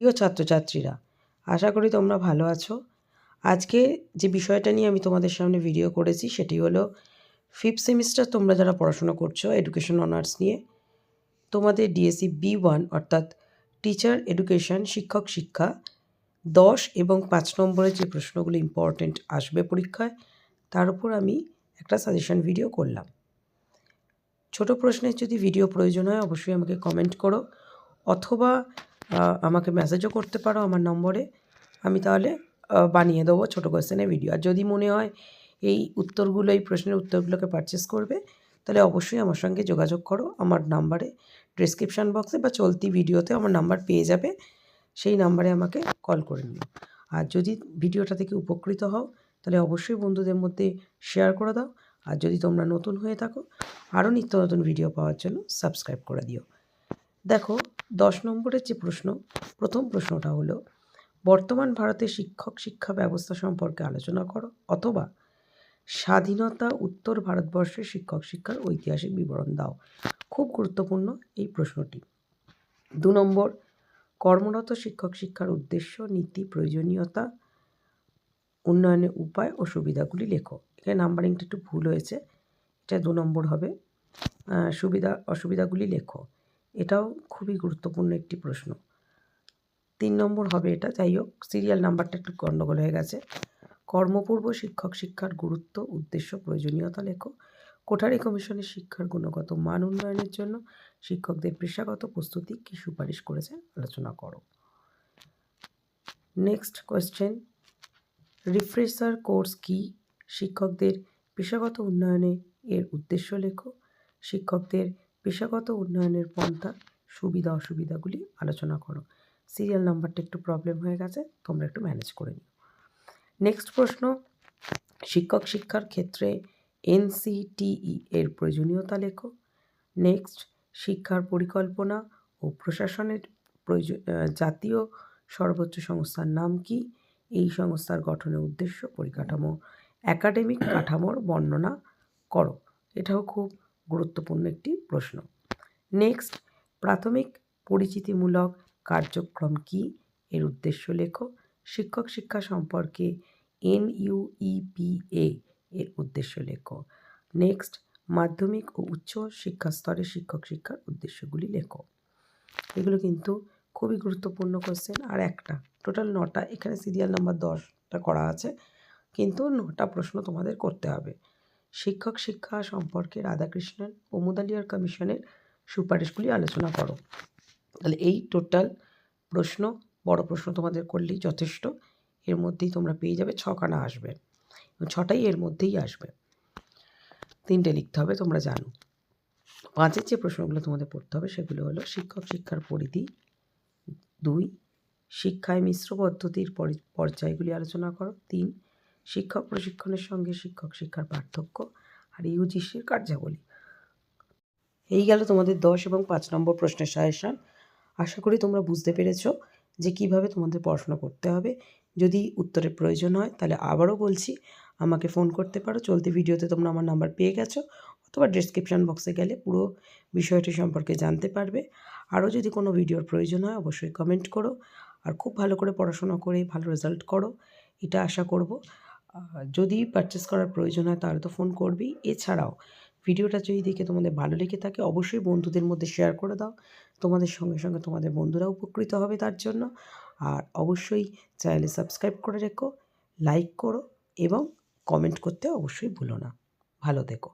প্রিয় ছাত্রছাত্রীরা, আশা করি তোমরা ভালো আছো। আজকে যে বিষয়টা নিয়ে আমি তোমাদের সামনে ভিডিও করেছি, সেটি হলো ফিফথ সেমিস্টার তোমরা যারা পড়াশোনা করছ এডুকেশন অনার্স নিয়ে, তোমাদের ডিএসসি বি ওয়ান অর্থাৎ টিচার এডুকেশন শিক্ষক, শিক্ষা দশ এবং পাঁচ নম্বরের যে প্রশ্নগুলো ইম্পর্ট্যান্ট আসবে পরীক্ষায়, তার উপর আমি একটা সাজেশন ভিডিও করলাম। ছোট প্রশ্নের যদি ভিডিও প্রয়োজন হয়, অবশ্যই আমাকে কমেন্ট করো, অথবা আমাকে মেসেজও করতে পারো আমার নম্বরে। আমি তাহলে বানিয়ে দেবো ছোটো কোয়েশ্চেনের ভিডিও আর যদি মনে হয় এই উত্তরগুলো, এই প্রশ্নের উত্তরগুলোকে পারচেস করবে, তাহলে অবশ্যই আমার সঙ্গে যোগাযোগ করো। আমার নাম্বারে ডিসক্রিপশান বক্সে বা চলতি ভিডিওতে আমার নাম্বার পেয়ে যাবে। সেই নাম্বারে আমাকে কল করে নিও। আর যদি ভিডিওটা থেকে উপকৃত হও, তাহলে অবশ্যই বন্ধুদের মধ্যে শেয়ার করে দাও। আর যদি তোমরা নতুন হয়ে থাকো, আরও নিত্য নতুন ভিডিও পাওয়ার জন্য সাবস্ক্রাইব করে দিও। দেখো দশ নম্বরের যে প্রশ্ন, প্রথম প্রশ্নটা হলো, বর্তমান ভারতের শিক্ষক শিক্ষা ব্যবস্থা সম্পর্কে আলোচনা করো অথবা স্বাধীনতা উত্তর ভারতবর্ষের শিক্ষক শিক্ষার ঐতিহাসিক বিবরণ দাও। খুব গুরুত্বপূর্ণ এই প্রশ্নটি। দু নম্বর, কর্মরত শিক্ষক শিক্ষার উদ্দেশ্য, নীতি, প্রয়োজনীয়তা, উন্নয়নের উপায় ও সুবিধাগুলি লেখো। এখানে নাম্বারিংটা একটু ভুল হয়েছে, এটা দু নম্বর হবে। সুবিধা, অসুবিধাগুলি লেখো। এটাও খুবই গুরুত্বপূর্ণ একটি প্রশ্ন। তিন নম্বর হবে এটা যাই হোক সিরিয়াল নাম্বারটা একটু গণ্ডগোল হয়ে গেছে। কর্মপূর্ব শিক্ষক শিক্ষার গুরুত্ব, উদ্দেশ্য, প্রয়োজনীয়তা লেখো। কোঠারি কমিশনের শিক্ষার গুণগত মান উন্নয়নের জন্য শিক্ষকদের পেশাগত প্রস্তুতি কী সুপারিশ করেছে আলোচনা করো। নেক্সট কোয়েশ্চেন রিফ্রেশার কোর্স কি? শিক্ষকদের পেশাগত উন্নয়নে এর উদ্দেশ্য লেখো। শিক্ষকদের পেশাগত উন্নয়নের পন্থা, সুবিধা, অসুবিধাগুলি আলোচনা করো। সিরিয়াল নাম্বারটা একটু প্রবলেম হয়ে গেছে, তোমরা একটু ম্যানেজ করে নিও। নেক্সট প্রশ্ন, শিক্ষক শিক্ষার ক্ষেত্রে এনসিটিই এর প্রয়োজনীয়তা লেখো। নেক্সট শিক্ষার পরিকল্পনা ও প্রশাসনের প্রয়োজন জাতীয় সর্বোচ্চ সংস্থার নাম কি? এই সংস্থার গঠনের উদ্দেশ্য, পরিকাঠামো একাডেমিক কাঠামোর বর্ণনা করো। এটাও খুব গুরুত্বপূর্ণ একটি প্রশ্ন। নেক্সট প্রাথমিক পরিচিতিমূলক কার্যক্রম কি? এর উদ্দেশ্য লেখো, শিক্ষক শিক্ষা সম্পর্কে এনইউইপিএ এর উদ্দেশ্য লেখো। নেক্সট মাধ্যমিক ও উচ্চ শিক্ষা স্তরে শিক্ষক শিক্ষার উদ্দেশ্যগুলি লেখো। এগুলো কিন্তু খুবই গুরুত্বপূর্ণ কোশ্চেন আর একটা টোটাল নটা, এখানে সিরিয়াল নাম্বার দশটা করা আছে, কিন্তু নটা প্রশ্ন তোমাদের করতে হবে। শিক্ষক শিক্ষা সম্পর্কে রাধাকৃষ্ণন প্রমোদালিয়ার কমিশনের সুপারিশগুলি আলোচনা করো। তাহলে এই টোটাল প্রশ্ন, বড় প্রশ্ন তোমাদের করলেই যথেষ্ট। এর মধ্যেই তোমরা পেয়ে যাবে, ছখানা আসবে। ছটাই এর মধ্যেই আসবে। তিনটে লিখতে হবে, তোমরা জানো। পাঁচের যে প্রশ্নগুলো তোমাদের পড়তে হবে, সেগুলো হলো শিক্ষক শিক্ষার পরিধি, দুই শিক্ষায় মিশ্র পদ্ধতির পর্যায়গুলি আলোচনা করো, তিন শিক্ষক প্রশিক্ষণের সঙ্গে শিক্ষক শিক্ষার পার্থক্য আর ইউজিসির কার্যাবলী। এই গেল তোমাদের দশ এবং পাঁচ নম্বর প্রশ্নের সাজেশন আশা করি তোমরা বুঝতে পেরেছ যে কীভাবে তোমাদের পড়াশোনা করতে হবে। যদি উত্তরের প্রয়োজন হয়, তাহলে আবারও বলছি, আমাকে ফোন করতে পারো। চলতি ভিডিওতে তোমরা আমার নাম্বার পেয়ে গেছো, অথবা ডিসক্রিপশান বক্সে গেলে পুরো বিষয়টি সম্পর্কে জানতে পারবে। আরও যদি কোনো ভিডিওর প্রয়োজন হয়, অবশ্যই কমেন্ট করো। আর খুব ভালো করে পড়াশোনা করে ভালো রেজাল্ট করো, এটা আশা করব। যদি পারচেস করার প্রয়োজন হয় তাহলে তো ফোন করবি এছাড়াও, ভিডিওটা যদি দেখে তোমাদের ভালো লেগে থাকে, অবশ্যই বন্ধুদের মধ্যে শেয়ার করে দাও। তোমাদের সঙ্গে সঙ্গে তোমাদের বন্ধুরা উপকৃত হবে তার জন্য। আর অবশ্যই চ্যানেলে সাবস্ক্রাইব করে রেখো লাইক করো এবং কমেন্ট করতে অবশ্যই ভুলো না। ভালো থেকো।